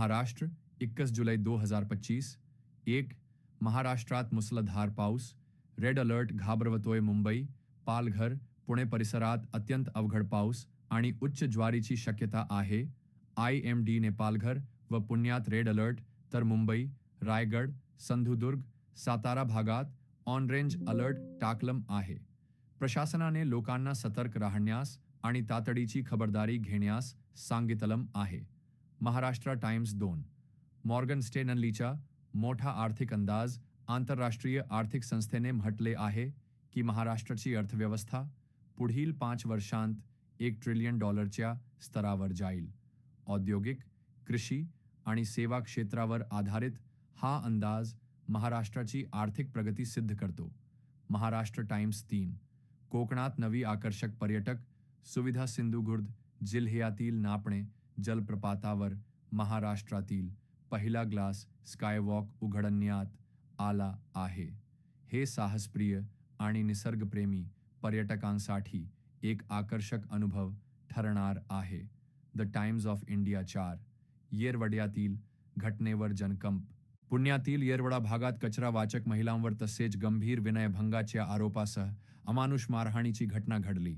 महाराष्ट्र इक्कीस जुलै दो हजार पच्चीस एक महाराष्ट्रात मुसळधार पाऊस रेड अलर्ट घाबरवतोय मुंबई पालघर पुणे परिसरात अत्यंत अवघड पाऊस आणि उच्च ज्वारीची शक्यता आहे आय एम डीने पालघर व पुण्यात रेड अलर्ट तर मुंबई रायगड सिंधुदुर्ग सातारा भागात ऑन रेंज अलर्ट टाकलम आहे. प्रशासनाने लोकांना सतर्क राहण्यास आणि तातडीची खबरदारी घेण्यास सांगितलं आहे. महाराष्ट्र टाइम्स दोन. मॉर्गन स्टेनलीचा मोठा आर्थिक अंदाज आंतरराष्ट्रीय आर्थिक संस्थेने म्हटले आहे की महाराष्ट्राची अर्थव्यवस्था पुढील पाच वर्षांत एक ट्रिलियन डॉलरच्या स्तरावर जाईल. औद्योगिक कृषी आणि सेवा क्षेत्रावर आधारित हा अंदाज महाराष्ट्राची आर्थिक प्रगती सिद्ध करतो. महाराष्ट्र टाइम्स तीन. कोकणात नवी आकर्षक पर्यटक सुविधा सिंधुदुर्ग जिल्ह्यातील नापणे जलप्रपातावर महाराष्ट्रातील पहिला ग्लास स्कायवॉक उघडण्यात आला आहे. हे साहसप्रिय आणि निसर्गप्रेमी पर्यटकांसाठी एक आकर्षक अनुभव ठरणार आहे. द टाइम्स ऑफ इंडिया चार येरवड्यातील घटनेवर जनकंप. पुण्यातील येरवडा भागात कचरा वाचक महिलांवर तसेच गंभीर विनयभंगाच्या आरोपासह अमानुष मारहाणीची घटना घडली.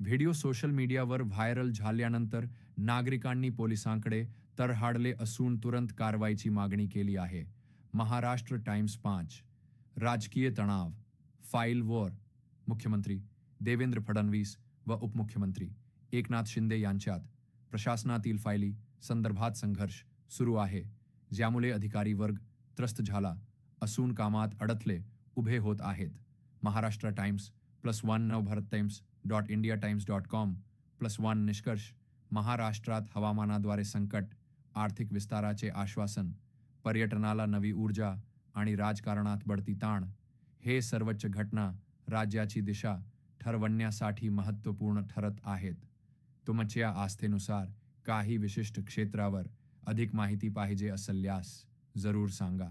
व्हिडिओ सोशल मीडियावर व्हायरल झाल्यानंतर नागरिकांनी पोलिसांकडे तरहाडले असून तुरंत कारवाईची मागणी केली आहे. महाराष्ट्र टाइम्स पाच. राजकीय तणाव. File war. मुख्यमंत्री देवेंद्र फडणवीस व उपमुख्यमंत्री एकनाथ शिंदे यांच्यात प्रशासनातील फायली संदर्भात संघर्ष सुरू आहे. ज्यामुळे अधिकारी वर्ग त्रस्त झाला असून कामात अडथले उभे होत आहेत. Maharashtra Times plus one Navbharat Times dot India Times dot com plus one निष्कर्ष महाराष्ट्रात हवामानाद्वारे संकट आर्थिक विस्ताराचे आश्वासन पर्यटनाला नवी ऊर्जा आणि राजकारणात बढती ताण हे सर्वोच्च घटना राज्याची दिशा ठरवण्यासाठी महत्त्वपूर्ण ठरत आहेत तुमच्या आस्थेनुसार काही विशिष्ट क्षेत्रावर अधिक माहिती पाहिजे असल्यास जरूर सांगा